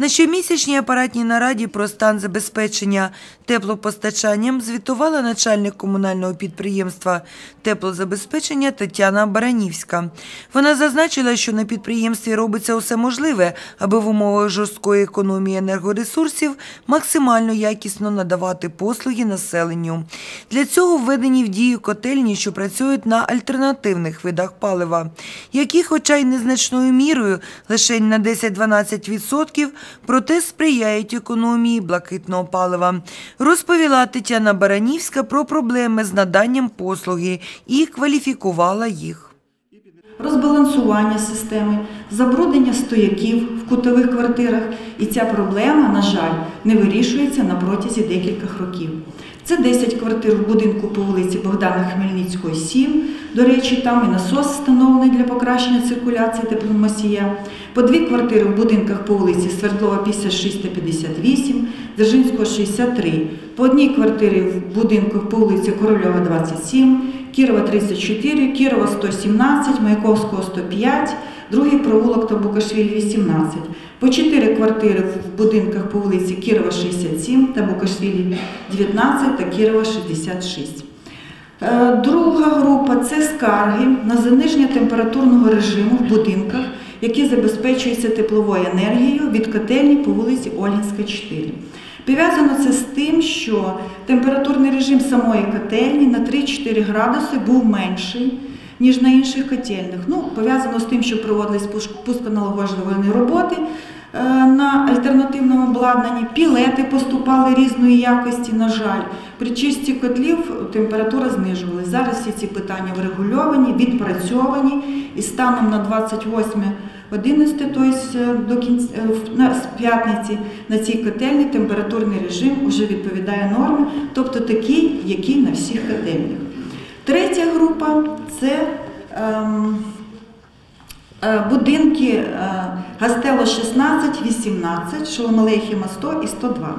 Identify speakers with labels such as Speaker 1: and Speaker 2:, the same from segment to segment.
Speaker 1: На щомісячній апаратній нараді про стан забезпечення теплопостачанням звітувала начальник комунального підприємства теплозабезпечення Тетяна Баранівська. Вона зазначила, що на підприємстві робиться усе можливе, аби в умовах жорсткої економії енергоресурсів максимально якісно надавати послуги населенню. Для цього введені в дію котельні, що працюють на альтернативних видах палива, які, хоча й незначною мірою, лише на 10-12%, проте сприяють економії блакитного палива. Розповіла Тетяна Баранівська про проблеми з наданням послуги і кваліфікувала їх.
Speaker 2: розбалансування системи, забруднення стояків в кутових квартирах. І ця проблема, на жаль, не вирішується на протязі декількох років. Це 10 квартир в будинку по вулиці Богдана Хмельницького, 7. До речі, там і насос встановлений для покращення циркуляції теплоносія. По дві квартири в будинках по вулиці Свердлова 56 та 58, Дзержинського 63. По одній квартирі в будинках по вулиці Корольова 27, Кірова 34, Кірова 117, Маяковського 105, другий провулок та Букашвілі 18. По 4 квартири в будинках по вулиці Кірова 67 та Букашвілі 19 та Кірова 66. Е, Друга група це скарги на заниження температурного режиму в будинках, які забезпечуються тепловою енергією від котельні по вулиці Ольгінська, 4. Пов'язано це з тим, що температурний режим самої котельні на 3-4 градуси був менший, ніж на інших котельних. Ну, пов'язано з тим, що проводились пусконалагоджувальні роботи е, на альтернативному обладнанні, пілети поступали різної якості, на жаль. При чисті котлів температура знижувалась. Зараз всі ці питання врегульовані, відпрацьовані і станом на 28 11, тобто до кінця е, з п'ятниці на цій котельні температурний режим вже відповідає нормі, тобто такий, який на всіх котельнях. Третя група це ем, е, будинки е, Гастело 16, 18, Шоломалейхіма 100 і 102.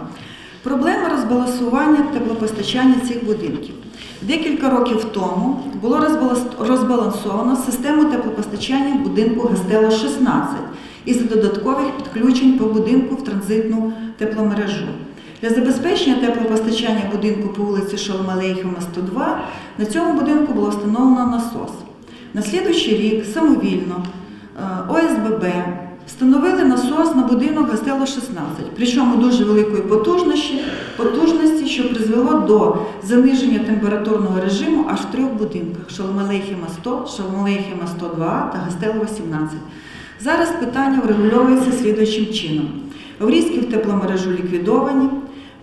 Speaker 2: Проблема розбалансування теплопостачання цих будинків. Декілька років тому було розбалансовано систему теплопостачання будинку Гастело 16 із додаткових підключень по будинку в транзитну тепломережу. Для забезпечення теплопостачання будинку по вулиці Шоломалейхима 102 на цьому будинку було встановлено насос. На слідуючий рік самовільно е, ОСББ встановили насос на будинок Гастело 16, причому дуже великої потужності, що призвело до заниження температурного режиму аж в трьох будинках: Шоломалейхіма 100, Шоломалейхіма 102 та Гастело 18. Зараз питання врегульовується слідуючим чином. Врізки в тепломережу ліквідовані,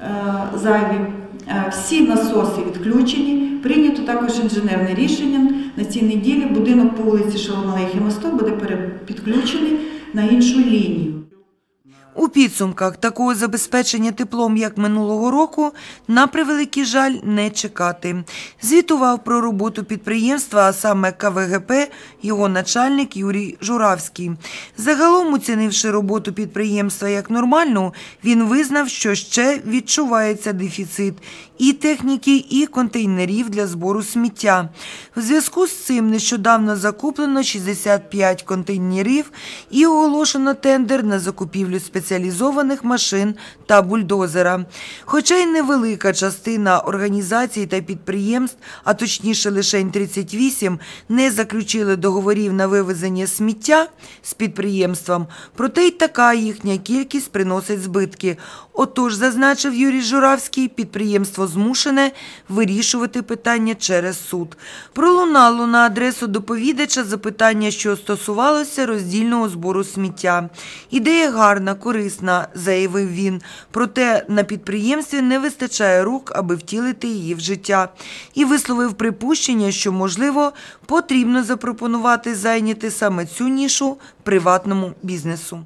Speaker 2: е, зайві. Е, Всі насоси відключені. Прийнято також інженерне рішення. На цій неділі будинок по вулиці Шоломалейхіма 100 буде перепідключений на іншу лінію.
Speaker 1: У підсумках такого забезпечення теплом, як минулого року, на превеликий жаль не чекати. Звітував про роботу підприємства, а саме КВГП, його начальник Юрій Журавський. Загалом, оцінивши роботу підприємства як нормальну, він визнав, що ще відчувається дефіцит і техніки, і контейнерів для збору сміття. В зв'язку з цим нещодавно закуплено 65 контейнерів і оголошено тендер на закупівлю спеціалізованих машин та бульдозера. Хоча й невелика частина організацій та підприємств, а точніше лише 38, не заключили договорів на вивезення сміття з підприємством, проте й така їхня кількість приносить збитки. Отож, зазначив Юрій Журавський, підприємство змушене вирішувати питання через суд. Пролунало на адресу доповідача запитання, що стосувалося роздільного збору сміття. Ідея гарна, корисна, заявив він. Проте на підприємстві не вистачає рук, аби втілити її в життя. І висловив припущення, що, можливо, потрібно запропонувати зайняти саме цю нішу приватному бізнесу.